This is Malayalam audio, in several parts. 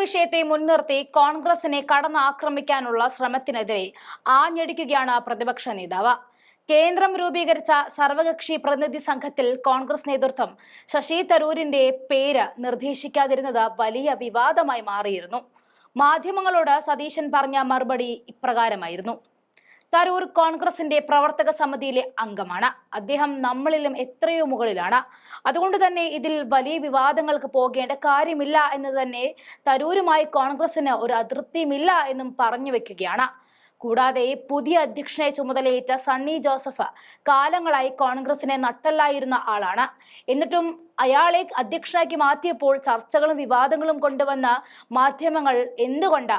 വിഷയത്തെ മുൻനിർത്തി കോൺഗ്രസിനെ കടന്നാക്രമിക്കാനുള്ള ശ്രമത്തിനെതിരെ ആഞ്ഞടിക്കുകയാണ് പ്രതിപക്ഷ നേതാവ്. കേന്ദ്രം രൂപീകരിച്ച സർവകക്ഷി പ്രതിനിധി സംഘത്തിൽ കോൺഗ്രസ് നേതൃത്വം ശശി തരൂരിന്റെ പേര് നിർദ്ദേശിക്കാതിരുന്നത് വലിയ വിവാദമായി മാറിയിരുന്നു. മാധ്യമങ്ങളോട് സതീശൻ പറഞ്ഞ മറുപടി ഇപ്രകാരമായിരുന്നു. തരൂർ കോൺഗ്രസിന്റെ പ്രവർത്തക സമിതിയിലെ അംഗമാണ്. അദ്ദേഹം നമ്മളിലും എത്രയോ മുകളിലാണ്. അതുകൊണ്ട് തന്നെ ഇതിൽ വലിയ വിവാദങ്ങൾക്ക് പോകേണ്ട കാര്യമില്ല എന്ന് തന്നെ തരൂരുമായി കോൺഗ്രസിന് ഒരു അതൃപ്തിയുമില്ല എന്നും പറഞ്ഞു വെക്കുകയാണ്. കൂടാതെ പുതിയ അധ്യക്ഷനെ ചുമതലയേറ്റ സണ്ണി ജോസഫ് കാലങ്ങളായി കോൺഗ്രസിനെ നട്ടല്ലായിരുന്ന ആളാണ്. എന്നിട്ടും അയാളെ അധ്യക്ഷനാക്കി മാറ്റിയപ്പോൾ ചർച്ചകളും വിവാദങ്ങളും കൊണ്ടുവന്ന മാധ്യമങ്ങൾ എന്തുകൊണ്ട്?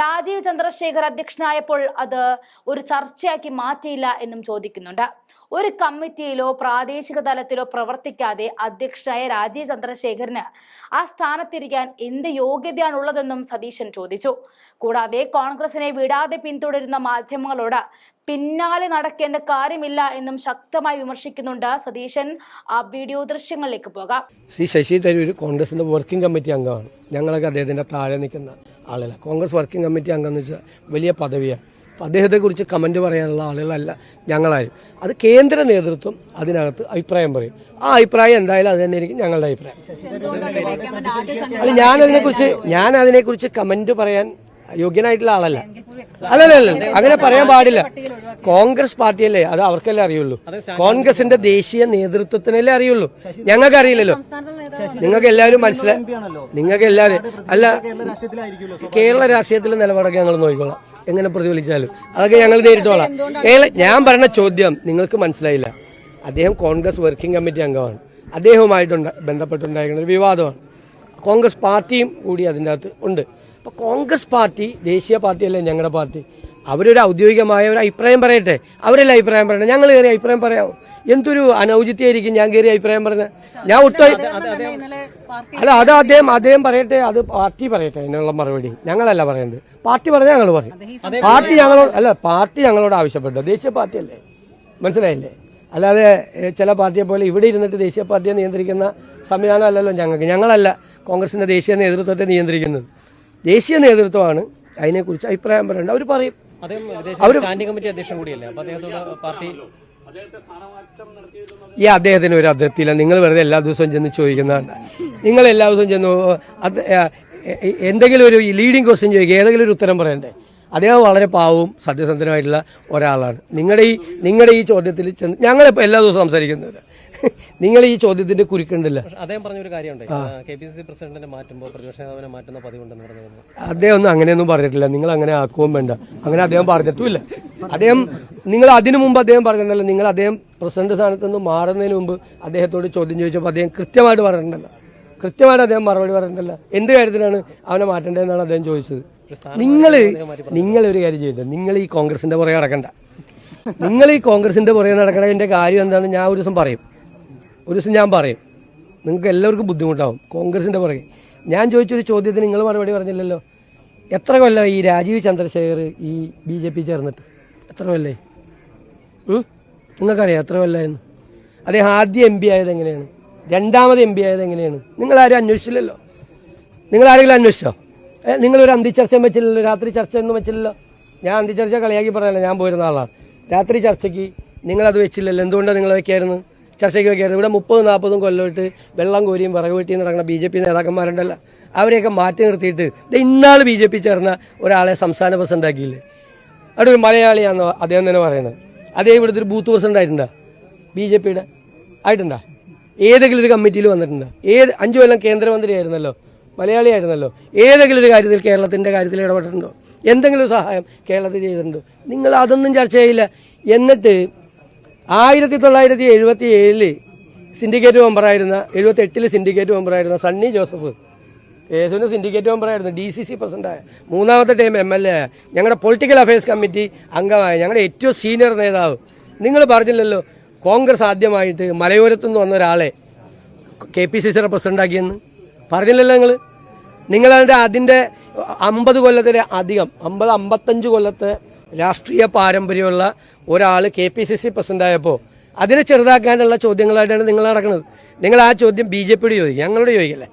രാജീവ് ചന്ദ്രശേഖർ അധ്യക്ഷനായപ്പോൾ അത് ഒരു ചർച്ചയാക്കി മാറ്റിയില്ല എന്നും ചോദിക്കുന്നുണ്ട്. ഒരു കമ്മിറ്റിയിലോ പ്രാദേശിക തലത്തിലോ പ്രവർത്തിക്കാതെ അധ്യക്ഷനായ രാജീവ് ചന്ദ്രശേഖരന് ആ സ്ഥാനത്തിരിക്കാൻ എന്ത് യോഗ്യതയാണുള്ളതെന്നും സതീശൻ ചോദിച്ചു. കൂടാതെ കോൺഗ്രസിനെ വിടാതെ പിന്തുടരുന്ന മാധ്യമങ്ങളോട് പിന്നാലെ നടക്കേണ്ട കാര്യമില്ല എന്നും ശക്തമായി വിമർശിക്കുന്നുണ്ട് സതീശൻ. ആ വീഡിയോ ദൃശ്യങ്ങളിലേക്ക് പോകാം. ശ്രീ ശശി തരൂർ കോൺഗ്രസിന്റെ വർക്കിംഗ് കമ്മിറ്റി അംഗമാണ്. ഞങ്ങളൊക്കെ അദ്ദേഹത്തിന്റെ താഴെ നിൽക്കുന്ന ആളല്ല കോൺഗ്രസ് വർക്കിംഗ് കമ്മിറ്റി അംഗം എന്ന് വെച്ചാൽ വലിയ പദവിയാണ്. അദ്ദേഹത്തെക്കുറിച്ച് കമന്റ് പറയാനുള്ള ആളുകളല്ല ഞങ്ങളാരും. അത് കേന്ദ്ര നേതൃത്വം അതിനകത്ത് അഭിപ്രായം പറയും. ആ അഭിപ്രായം എന്തായാലും അത് തന്നെ ആയിരിക്കും ഞങ്ങളുടെ അഭിപ്രായം. അല്ല ഞാനതിനെക്കുറിച്ച് ഞാൻ അതിനെക്കുറിച്ച് കമന്റ് പറയാൻ യോഗ്യനായിട്ടുള്ള ആളല്ല. അല്ല അല്ല അങ്ങനെ പറയാൻ പാടില്ല. കോൺഗ്രസ് പാർട്ടിയല്ലേ? അത് അവർക്കല്ലേ അറിയുള്ളൂ. കോൺഗ്രസിന്റെ ദേശീയ നേതൃത്വത്തിനല്ലേ അറിയുള്ളൂ. ഞങ്ങൾക്ക് അറിയില്ലല്ലോ നിങ്ങൾക്ക് എല്ലാവരും മനസ്സിലായി നിങ്ങൾക്ക് എല്ലാവരും അല്ല കേരള രാഷ്ട്രീയത്തിലെ നിലപാടൊക്കെ ഞങ്ങൾ നോക്കിക്കോളാം. എങ്ങനെ പ്രതിഫലിച്ചാലും. അതൊക്കെ ഞങ്ങൾ നേരിട്ടോളാം. ഞാൻ പറഞ്ഞ ചോദ്യം നിങ്ങൾക്ക് മനസ്സിലായില്ല. അദ്ദേഹം കോൺഗ്രസ് വർക്കിംഗ് കമ്മിറ്റി അംഗമാണ്. അദ്ദേഹവുമായിട്ട് ബന്ധപ്പെട്ടുണ്ടായിരുന്ന ഒരു വിവാദമാണ്. കോൺഗ്രസ് പാർട്ടിയും കൂടി അതിന്റെ അകത്ത് ഉണ്ട്. അപ്പോൾ കോൺഗ്രസ് പാർട്ടി ദേശീയ പാർട്ടിയല്ല ഞങ്ങളുടെ പാർട്ടി. അവരൊരു ഔദ്യോഗികമായ ഒരു അഭിപ്രായം പറയട്ടെ. അവരല്ല അഭിപ്രായം പറയട്ടെ ഞങ്ങൾ കയറി അഭിപ്രായം പറയാമോ എന്തൊരു അനൗചിത്യായിരിക്കും ഞാൻ കയറി അഭിപ്രായം പറഞ്ഞ ഞാൻ ഒട്ടും അല്ല അത് അദ്ദേഹം അദ്ദേഹം പറയട്ടെ അത് പാർട്ടി പറയട്ടെ അതിനുള്ള മറുപടി. ഞങ്ങളല്ല പറയേണ്ടത്. പാർട്ടി പറഞ്ഞാൽ ഞങ്ങൾ പറയും. പാർട്ടി ഞങ്ങളോട് അല്ല പാർട്ടി ഞങ്ങളോട് ആവശ്യപ്പെട്ടു. ദേശീയ പാർട്ടി അല്ലേ മനസ്സിലായില്ലേ? അല്ലാതെ ചില പാർട്ടിയെ പോലെ ഇവിടെ ഇരുന്നിട്ട് ദേശീയ പാർട്ടിയെ നിയന്ത്രിക്കുന്ന സംവിധാനം അല്ലല്ലോ ഞങ്ങൾക്ക്. ഞങ്ങളല്ല കോൺഗ്രസിന്റെ ദേശീയ നേതൃത്വത്തെ നിയന്ത്രിക്കുന്നത്. ദേശീയ നേതൃത്വമാണ് അതിനെക്കുറിച്ച് അഭിപ്രായം പറയേണ്ടത്. അവർ പറയും. സ്റ്റാൻഡിംഗ് കമ്മിറ്റി അധ്യക്ഷൻ കൂടിയല്ലേ? അപ്പൊ അദ്ദേഹത്തോട് പാർട്ടി ഈ അദ്ദേഹത്തിന് ഒരു അതിർത്തിയില്ല. നിങ്ങൾ വെറുതെ എല്ലാ ദിവസവും ചെന്ന് ചോദിക്കുന്നതാണ് നിങ്ങൾ എല്ലാ ദിവസവും ചെന്ന് എന്തെങ്കിലും ഒരു ലീഡിങ് ക്വസ്റ്റ്യൻ ചോദിക്കുക ഏതെങ്കിലും ഒരു ഉത്തരം പറയണ്ടേ? അദ്ദേഹം വളരെ പാവവും സത്യസന്ധനുമായിട്ടുള്ള ഒരാളാണ്. നിങ്ങളുടെ ഈ നിങ്ങളുടെ ഈ ചോദ്യത്തിൽ ചെന്ന് ഞങ്ങളിപ്പോൾ എല്ലാ ദിവസവും സംസാരിക്കുന്നത്. നിങ്ങൾ ഈ ചോദ്യത്തിന്റെ കുരുക്കുണ്ടല്ല. അദ്ദേഹം പറഞ്ഞൊരു കാര്യമുണ്ട്. കെ പി സി സി പ്രസിഡന്റിനെ മാറ്റുമ്പോൾ പ്രതിപക്ഷ നേതാവിനെ മാറ്റുന്ന പതിവുണ്ടെന്ന് പറഞ്ഞു അദ്ദേഹം ഒന്നും അങ്ങനെയൊന്നും പറഞ്ഞിട്ടില്ല. നിങ്ങൾ അങ്ങനെ ആക്കുകയും വേണ്ട. അങ്ങനെ അദ്ദേഹം പറഞ്ഞിട്ടുമില്ല. അദ്ദേഹം നിങ്ങൾ അതിനു മുമ്പ് അദ്ദേഹം പറഞ്ഞിട്ടുണ്ടല്ലോ നിങ്ങൾ അദ്ദേഹം പ്രസിഡന്റ് സ്ഥാനത്ത് നിന്ന് മാറുന്നതിന് മുമ്പ് അദ്ദേഹത്തോട് ചോദ്യം ചോദിച്ചപ്പോൾ അദ്ദേഹം കൃത്യമായിട്ട് പറഞ്ഞിട്ടുണ്ടല്ലോ. കൃത്യമായിട്ട് അദ്ദേഹം മറുപടി പറഞ്ഞിട്ടില്ല എന്ത് കാര്യത്തിലാണ് അവനെ മാറ്റേണ്ടതെന്നാണ് അദ്ദേഹം ചോദിച്ചത്. നിങ്ങൾ നിങ്ങൾ ഒരു കാര്യം ചെയ്യണ്ട നിങ്ങൾ ഈ കോൺഗ്രസിന്റെ പുറകെ നടക്കണ്ട. നിങ്ങൾ ഈ കോൺഗ്രസിന്റെ പുറകെ നടക്കണതിന്റെ കാര്യം എന്താണെന്ന് ഞാൻ ഒരു ദിവസം പറയും. ഒരു ദിവസം ഞാൻ പറയും. നിങ്ങൾക്ക് എല്ലാവർക്കും ബുദ്ധിമുട്ടാവും. കോൺഗ്രസിന്റെ പുറകെ. ഞാൻ ചോദിച്ചൊരു ചോദ്യത്തിന് നിങ്ങൾ മറുപടി പറഞ്ഞില്ലല്ലോ. എത്ര കൊല്ലം ഈ രാജീവ് ചന്ദ്രശേഖർ ഈ ബി ജെ പി ചേർന്നിട്ട്? എത്ര കൊല്ലേ? നിങ്ങൾക്കറിയാം എത്ര കൊല്ലമായിരുന്നു അദ്ദേഹം ആദ്യം എം പി ആയത് എങ്ങനെയാണ്? രണ്ടാമത് എം പി ആയത് എങ്ങനെയാണ്? നിങ്ങളാരും അന്വേഷിച്ചില്ലല്ലോ. നിങ്ങളാരെങ്കിലും അന്വേഷിച്ചോ? നിങ്ങളൊരു അന്തിച്ചർച്ചയും വെച്ചില്ലല്ലോ രാത്രി ചർച്ച ഒന്നും വെച്ചില്ലല്ലോ. ഞാൻ അന്തിച്ചർച്ച കളിയാക്കി പറഞ്ഞല്ലോ ഞാൻ പോയിരുന്ന ആളാണ്. രാത്രി ചർച്ചയ്ക്ക് നിങ്ങളത് വെച്ചില്ലല്ലോ. എന്തുകൊണ്ടാണ് നിങ്ങൾ വെക്കായിരുന്നു ചർച്ചയ്ക്ക് വെക്കായിരുന്നു ഇവിടെ മുപ്പതും നാൽപ്പതും കൊല്ലമായിട്ട് വെള്ളം കോരിയും വിറക് വെട്ടിയും നടക്കുന്ന ബി ജെ പി നേതാക്കന്മാരുണ്ടല്ലോ. അവരെയൊക്കെ മാറ്റി നിർത്തിയിട്ട് ഇന്നാൾ ബി ജെ പി ചേർന്ന ഒരാളെ സംസ്ഥാന പ്രസിഡന്റ് ആക്കിയില്ലേ? അവിടെ ഒരു മലയാളിയാണെന്നോ അദ്ദേഹം തന്നെ പറയുന്നത്. അതേ ഇവിടുത്തെ ഒരു ബൂത്ത് പ്രസിഡന്റ് ആയിട്ടുണ്ടോ? ബി ജെ പിയുടെ? ആയിട്ടുണ്ടോ? ഏതെങ്കിലും ഒരു കമ്മിറ്റിയിൽ വന്നിട്ടുണ്ടോ? ഏത് അഞ്ചു കൊല്ലം കേന്ദ്രമന്ത്രിയായിരുന്നല്ലോ? മലയാളിയായിരുന്നല്ലോ? ഏതെങ്കിലും ഒരു കാര്യത്തിൽ കേരളത്തിന്റെ കാര്യത്തിൽ ഇടപെട്ടിട്ടുണ്ടോ? എന്തെങ്കിലും സഹായം കേരളത്തിൽ ചെയ്തിട്ടുണ്ടോ? നിങ്ങൾ അതൊന്നും ചർച്ച ചെയ്യില്ല. എന്നിട്ട് ആയിരത്തി തൊള്ളായിരത്തി എഴുപത്തി ഏഴിൽ സിൻഡിക്കേറ്റ് മെമ്പറായിരുന്ന എഴുപത്തി എട്ടിൽ സിൻഡിക്കേറ്റ് മെമ്പറായിരുന്ന സണ്ണി ജോസഫ് കേസുവിന്റെ സിൻഡിക്കേറ്റ് മെമ്പറായിരുന്നു ഡി സി സി പ്രസിഡന്റായ. മൂന്നാമത്തെ ടൈം എം എൽ എ ഞങ്ങളുടെ പൊളിറ്റിക്കൽ അഫയേഴ്സ് കമ്മിറ്റി അംഗമായ ഞങ്ങളുടെ ഏറ്റവും സീനിയർ നേതാവ്. നിങ്ങൾ പറഞ്ഞില്ലല്ലോ കോൺഗ്രസ് ആദ്യമായിട്ട് മലയോരത്തു നിന്ന് വന്ന ഒരാളെ കെ പി സി സിയുടെ പ്രസിഡന്റാക്കിയെന്ന് പറഞ്ഞില്ലല്ലോ നിങ്ങൾ നിങ്ങളതിന്റെ അതിന്റെ അമ്പത് കൊല്ലത്തിലെ അധികം അമ്പത് അമ്പത്തഞ്ച് കൊല്ലത്തെ രാഷ്ട്രീയ പാരമ്പര്യമുള്ള ഒരാൾ കെ പി സി സി പ്രസിഡന്റായപ്പോൾ അതിനെ ചെറുതാക്കാനുള്ള ചോദ്യങ്ങളായിട്ടാണ് നിങ്ങൾ നടക്കുന്നത്. നിങ്ങൾ ആ ചോദ്യം ബി ജെ പിയുടെ ചോദിക്കുക. ഞങ്ങളോട് ചോദിക്കല്ലേ?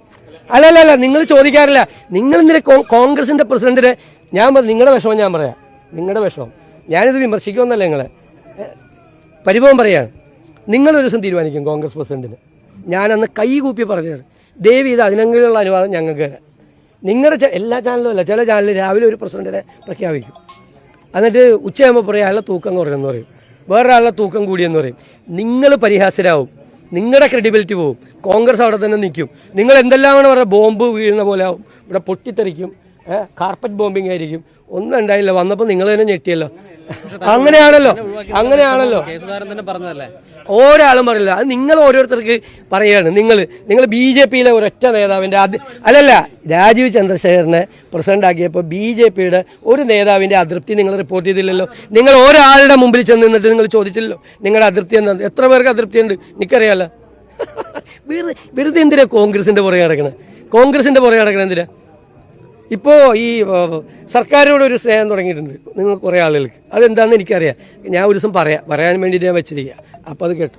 അല്ല അല്ല നിങ്ങൾ ചോദിക്കാറില്ല. നിങ്ങൾ ഇന്നലെ കോൺഗ്രസിന്റെ പ്രസിഡന്റിനെ ഞാൻ നിങ്ങളുടെ വിഷമം ഞാൻ പറയാം. നിങ്ങളുടെ വിഷമം. ഞാനിത് വിമർശിക്കുമെന്നല്ല നിങ്ങളെ. പരിഭവം പറയാണ്. നിങ്ങളൊരു ദിവസം തീരുമാനിക്കും കോൺഗ്രസ് പ്രസിഡന്റിന്. ഞാനന്ന് കൈ കൂപ്പി പറഞ്ഞാണ് ദേവി ഇത് അതിനെങ്കിലുള്ള അനുവാദം ഞങ്ങൾക്ക് നിങ്ങളുടെ എല്ലാ ചാനലും അല്ല ചില ചാനലിൽ രാവിലെ ഒരു പ്രസിഡന്റിനെ പ്രഖ്യാപിക്കും. എന്നിട്ട് ഉച്ചയാകുമ്പോൾ പറയും അയാളുടെ തൂക്കം കുറഞ്ഞെന്ന് പറയും. വേറൊരാളുടെ തൂക്കം കൂടിയെന്ന് പറയും. നിങ്ങൾ പരിഹാസരാകും നിങ്ങളുടെ ക്രെഡിബിലിറ്റി പോവും. കോൺഗ്രസ് അവിടെ തന്നെ നിൽക്കും. നിങ്ങൾ എന്തെല്ലാമാണ് പറയുക ബോംബ് വീഴുന്ന പോലെ ആവും. ഇവിടെ പൊട്ടിത്തെറിക്കും. കാർപ്പറ്റ് ബോംബിംഗ് ആയിരിക്കും. ഒന്നും ഉണ്ടായില്ല. വന്നപ്പോൾ നിങ്ങൾ തന്നെ ഞെട്ടിയല്ലോ. അങ്ങനെയാണല്ലോ. അങ്ങനെയാണല്ലോ. ഒരാളും പറയില്ല അത് നിങ്ങൾ ഓരോരുത്തർക്ക് പറയാണ് നിങ്ങൾ നിങ്ങൾ ബി ജെ പിയിലെ ഒരൊറ്റ നേതാവിന്റെ അത് അല്ലല്ല. രാജീവ് ചന്ദ്രശേഖരനെ പ്രസിഡന്റ് ആക്കിയപ്പോൾ ബി ജെ പിയുടെ ഒരു നേതാവിന്റെ അതൃപ്തി നിങ്ങൾ റിപ്പോർട്ട് ചെയ്തില്ലല്ലോ. നിങ്ങൾ ഒരാളുടെ മുമ്പിൽ ചെന്ന് നിന്നിട്ട് നിങ്ങൾ ചോദിച്ചില്ലല്ലോ. നിങ്ങളുടെ അതൃപ്തി എന്താ? എത്ര പേർക്ക് അതൃപ്തി ഉണ്ട്? എനിക്കറിയാലോ വെറുതെ വെറുതെ എന്തിനാ കോൺഗ്രസിന്റെ പുറകെ നടക്കണേ? കോൺഗ്രസിന്റെ പുറകെ നടക്കണേ എന്തിനാ? ഇപ്പോൾ ഈ സർക്കാരിനോട് ഒരു സ്നേഹം തുടങ്ങിയിട്ടുണ്ട് നിങ്ങൾ കുറേ ആളുകൾക്ക്. അതെന്താണെന്ന് എനിക്കറിയാം. ഞാൻ ഒരു ദിവസം പറയാം. പറയാൻ വേണ്ടിയിട്ട് ഞാൻ വെച്ചിരിക്കുക അപ്പോൾ അത് കേട്ടു.